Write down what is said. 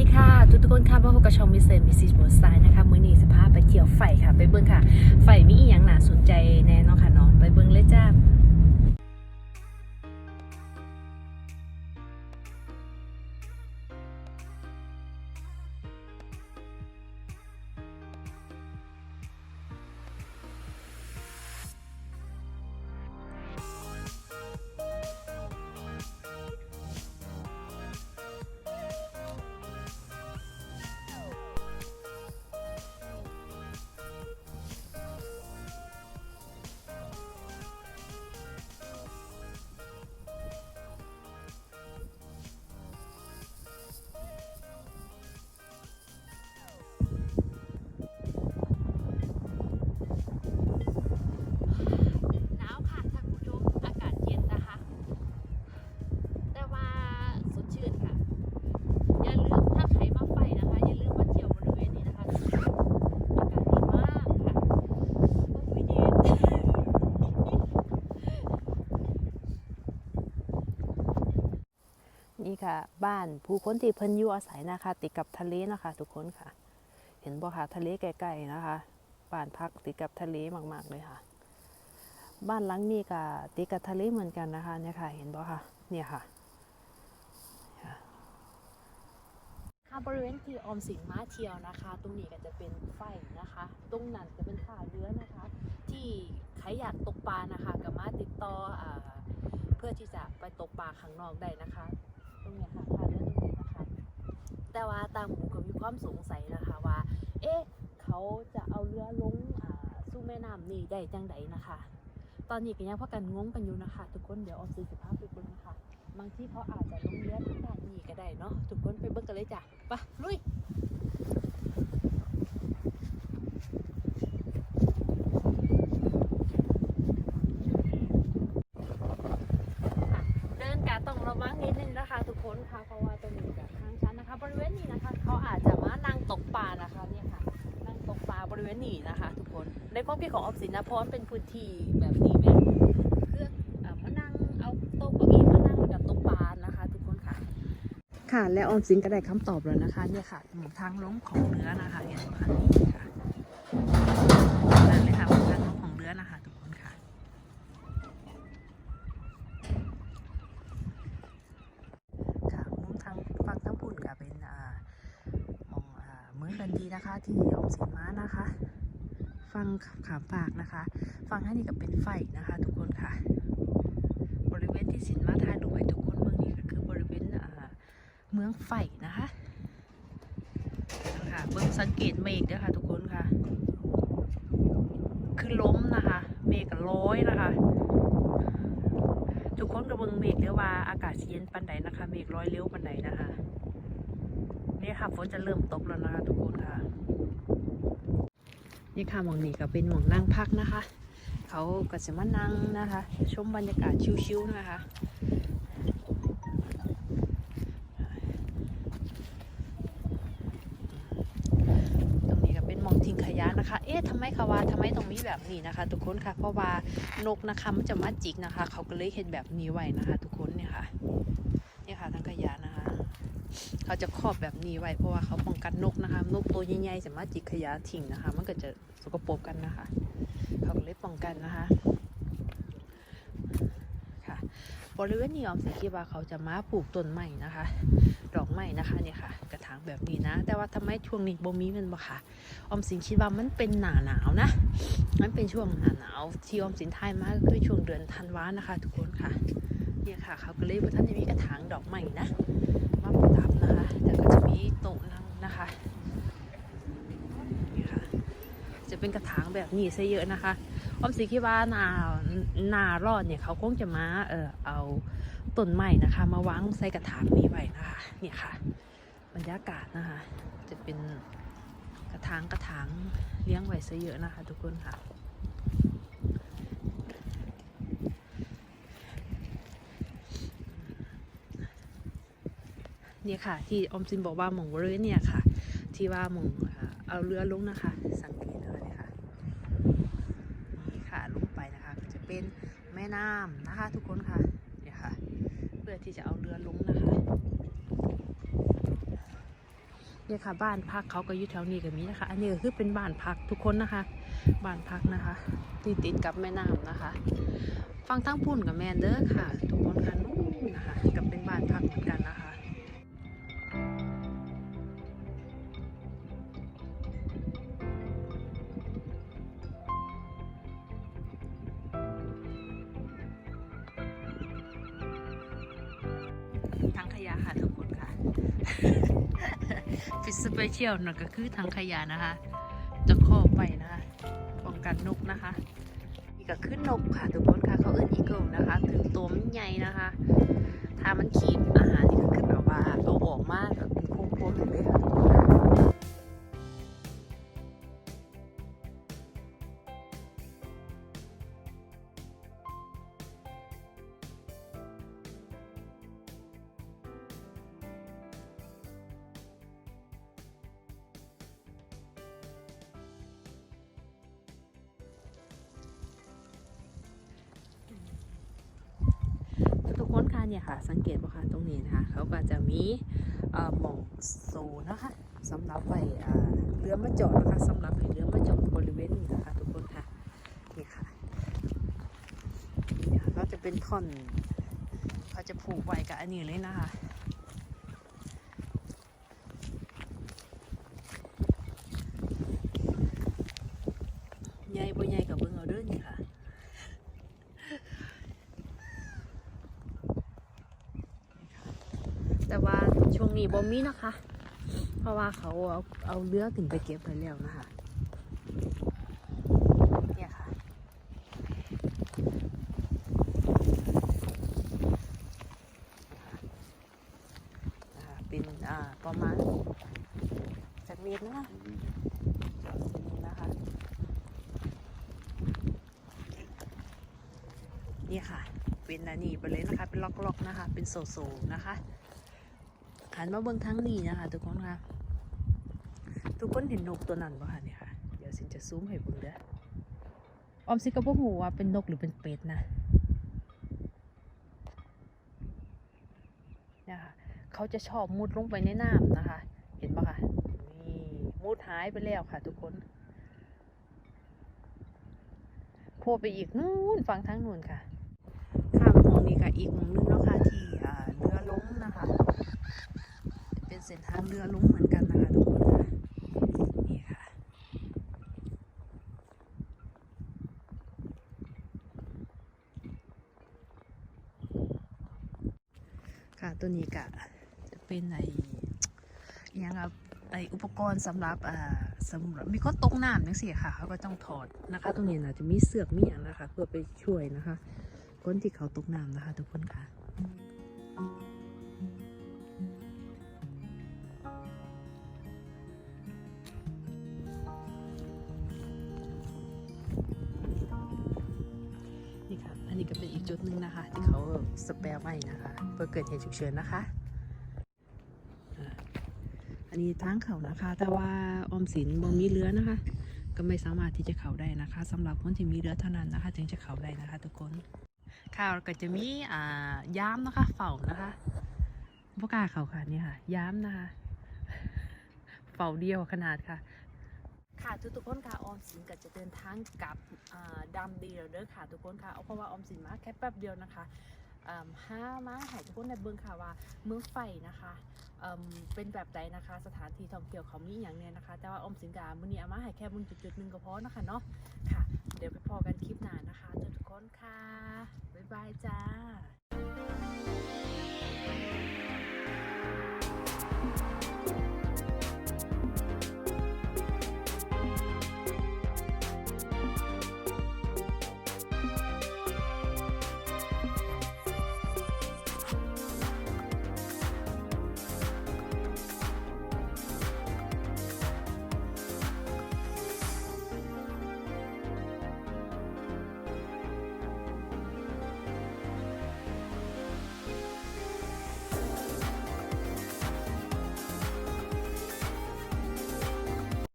ดีค่ะทุกทุกๆคนค่ะว่าพบกับช่องมิสเตอร์มิสซิสโบสไซนะคะมื้อนี้สภาพไปเที่ยวไฟค่ะ ไปเบิ้งค่ะ ไฟมีอีหยังน่าสนใจแน่เนอนค่ะเนาะไปเบิ้งเลยจ้า บ้านผู้คนที่เพิ่นอยู่อาศัยนะคะติดกับทะเลนะคะทุกคนค่ะ เห็นบ่คะทะเลใกล้ๆนะคะบ้านพักติดกับทะเลมากๆเลยค่ะ บ้านหลังนี้ก็ติดกับทะเลเหมือนกันนะคะเนี่ยค่ะ เห็นบ่คะเนี่ยค่ะค่ะบริเวณที่ออมสินมาเที่ยวนะคะ ตรงนี้ก็จะเป็นไฟนะคะ ตรงนั้นจะเป็นท่าเรือนะคะ ที่ใครอยากตกปลานะคะก็มาติดต่ออเพื่อที่จะไปตกปลาข้างนอกได้นะคะ ตรงเนี้ยค่ะท่าเรือตรงนี้นะคะ แต่ว่าตามหมูก็มีความสงสัยนะคะว่า เอ๊ะเขาจะเอาเรือลงอ่าสู่แม่น้ำนี่ได้จังไดนะคะ ตอนนี้ก็ยังพากันงงกันอยู่นะคะ ทุกคนเดี๋ยวออมซื้อสิภาพไปเบิ่งนะคะบางที่เขาอาจจะลงเรือทางด้านนี้ก็ได้เนาะทุกคนไปเบิ่งกันเลยจ้ะไปลุยเดินกะต้องระวังนิดนึงนะคะ คนค่ะเพราะว่าตรงนี้กับทางชั้นนะคะ บริเวณนี้นะคะ เขาอาจจะมานั่งตกปลานะคะเนี่ยค่ะนั่งตกปลาบริเวณนี้นะคะ ทุกคนในความคิดของออมสินนะเพราะมันเป็นพื้นที่แบบนี้แม่เพื่ออ่ามานั่งเอาโต๊ะเก้าอี้มานั่งกับตกปลานะคะ ทุกคนค่ะ ค่ะและออมสินก็ได้คำตอบแล้วนะคะเนี่ยค่ะทางลงของเรือนะคะเนไหมคะนี่ค่ะนั่นเลยค่ะทางลงของเรือนะคะ ทุกคนค่ะ ค่ะมุมทางฝั่งทั้งพุ่นก็เป็นอ่าหมอง อ่าเมืองดันดีนะคะ ที่ออมสินมานะคะ ฟังขามฝากนะคะ ฟังท่านี้ก็เป็นไฟนะคะ ทุกคนค่ะ บริเวณที่สินมาถ่ายรูไปทุกคนเมืองนี้ก็คือบริเวณเมืองไฟนะคะค่ะเบิ่งสังเกตเมฆด้วยค่ะทุกคนค่ะ คือล้มนะคะ เมฆก็ร้อยนะคะ ทุกคนก็เบิ่งเมฆเรียกว่าอากาศเย็นปันใดนะคะ เมฆร้อยเร็วปันใดนะคะ นี่ค่ะฝนจะเริ่มตกแล้วนะคะทุกคนค่ะ นี่ค่ะหมองนี้ก็เป็นหมองนั่งพักนะคะ เขาก็จะมานั่งนะคะ ชมบรรยากาศชิวๆนะคะตรงนี้ก็เป็นหมองทิ้งขยะนะคะ เอ๊ะทำไมคะว่าทำไมตรงนี้แบบนี้นะคะ ทุกคนค่ะ เพราะว่านกนะคะมันจะมาจิกนะคะ เขาก็เลยเห็นแบบนี้ไว้นะคะ ทุกคนเนี่ยค่ะ เนี่ยค่ะทั้งขยะนะ เขาจะครอบแบบนี้ไว้เพราะว่าเขาป้องกันนกนะคะ นกตัวใหญ่ๆจะมาจิกขยะทิ้งนะคะ มันก็จะสกปรกกันนะคะ เขาก็เลยป้องกันนะคะค่ะบริเวณนี้ออมสินคิดว่าเขาจะมาปลูกต้นใหม่นะคะ ดอกไม้นะคะเนี่ยค่ะ กระถางแบบนี้นะ แต่ว่าทำไมช่วงนี้บ่มีมันบ่ค่ะออมสินคิดว่ามันเป็นหนาหนาวนะมันเป็นช่วงหนาหนาวที่ออมสินทายมาก็คือช่วงเดือนธันวานะคะ ทุกคนค่ะเนี่ยค่ะ เขาก็เลยว่าท่านจะมีกระถางดอกใหม่นะ ระดับนะคะ แต่ก็จะมีโต๊ะนั่งนะคะนี่ค่ะ จะเป็นกระถางแบบนี้ซะเยอะนะคะออมสิคิดว่านาหนารอดเนี่ยเขาคงจะมาเออเอาต้นไม้นะคะ มาวางใส่กระถางนี้ไว้นะคะเนี่ยค่ะ บรรยากาศนะคะ จะเป็นกระถางกระถางเลี้ยงไว้ซะเยอะนะคะ ทุกคนค่ะ เนี่ยค่ะ ที่อมสินบอกว่าหมองบริเวณเนี่ยค่ะ ที่ว่าหมองเอาเรือลงนะคะ สังเกตเลยค่ะนี่ค่ะลงไปนะคะก็จะเป็นแม่น้ำนะคะทุกคนค่ะเนี่ยค่ะ เพื่อที่จะเอาเรือลงนะคะเนี่ยค่ะบ้านพักเขาก็อยู่แถวนี้ก็มีนะคะ อันนี้ก็คือเป็นบ้านพักทุกคนนะคะ บ้านพักนะคะที่ติดกับแม่น้ำนะคะ ฟังทั้งพุ่นกับแมนเดอร์ค่ะ ทุกคนค่ะนู่นนะคะก็เป็นบ้านพักเหมือน สเปเชียลนั่นก็คือถังขยะนะคะ จะครอบไปนะคะป้องกันนกนะคะนี่ก็คือนกค่ะทุกคนค่ะเขาเอิ้นอีเกิลนะคะ ถึงตัวมันใหญ่นะคะ ถ้ามันขีบอาหารนี่ก็คือแบบว่าเอาออกมากแบบเป็นโค้งๆเลยค่ะทุกคนค่ะ เนี่ยค่ะ สังเกตว่าค่ะตรงนี้นะคะ เขาก็จะมีหม่องโซนะคะสำหรับไปเรือมาจอดนะคะสำหรับให้เรือมาจอดบริเวณนี้นะคะทุกคนค่ะนี่ค่ะนี่ค่ะก็จะเป็นท่อนเขาจะผูกไว้กับอันนี้เลยนะคะ ใหญ่บ่ใหญ่กับเบิ่งเอาเด้อนี่ค่ะ แต่ว่าช่วง นี้บ่มีนะคะ เพราะว่าเขาเอาเอาเรือขึ้นไปเก็บไปแล้วนะคะเนี่ยค่ะ เป็นอ่าประมาณจากเมตรนะคะนะคะนี่ค่ะ เป็นอันนี้ไปเลยนะคะ เป็นล็อกๆนะคะ เป็นโซๆนะคะ หันมาเบิ่งทั้งนี้นะคะ ทุกคนค่ะ ทุกคนเห็นนกตัวนั้นปะคะเนี่ยค่ะ เดี๋ยวสินจะซูมให้เบิ่งเด้อออมสิก็บ่ฮู้ว่าเป็นนกหรือเป็นเป็ดนะเนี่ยค่ะเขาจะชอบมุดลงไปในน้ำนะคะ เห็นปะคะนี่มุดหายไปแล้วค่ะ ทุกคนโผล่ไปอีกนู่นฝั่งทางนู่นค่ะ ข้างมองนี่ค่ะอีกมุมนึงเนาะค่ะที่อ่าเรือล้มนะคะ เรือล้มเหมือนกันนะคะทุกคนค่ะนี่ค่ะ ค่ะตัวนี้ก็จะเป็นไออหยังครับไออุปกรณ์สำหรับอ่าสำหรับมีคนตกน้ำจังซี่ค่ะเขาก็ต้องถอดนะคะตรงนี้นะจะมีเสือกมีอย่างนะคะ เพื่อไปช่วยนะคะ คนที่เขาตกน้ำนะคะ ทุกคนค่ะ ก็เป็นอีกจุดหนึ่งนะคะ ที่เขาสแปร์ไว้นะคะ เพื่อเกิดเหตุฉุกเฉินนะคะ อันนี้ทางเขานะคะ แต่ว่าออมสินบ่มีเรือนะคะ ก็ไม่สามารถที่จะเข้าได้นะคะสำหรับคนที่มีเรือเท่านั้นนะคะ ถึงจะเข้าได้นะคะ ทุกคนข่าวก็จะมีอ่าย้ำนะคะเฝ้านะคะพวกกาเขาค่ะนี่ค่ะ ย้ำนะคะเฝ้าเดียวขนาดค่ะ ค่ะทุกทุกคนค่ะออมสินก็จะเดินทางกับอ่าดำดีแล้วเด้อค่ะทุกคนค่ะเอาเพราะว่าออมสินมาแค่แป๊บเดียวนะคะอ่าห้ามาให้ทุกคนในเบิ่งค่ะว่าเมืองไฟนะคะเเป็นแบบใดนะคะ สถานที่ท่องเที่ยวเขามีอย่างเนี้ยนะคะ แต่ว่าออมสินกามือนี้อามาให้แค่บุญจุดๆหนึงก็พอนะคะเนาะค่ะ เดี๋ยวไปพอกันคลิปหน้านะคะทุกทุกคนค่ะบ๊ายบายจ้า